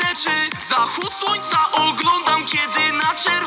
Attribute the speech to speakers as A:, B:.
A: rzeczy. Zachód słońca oglądam, kiedy na czele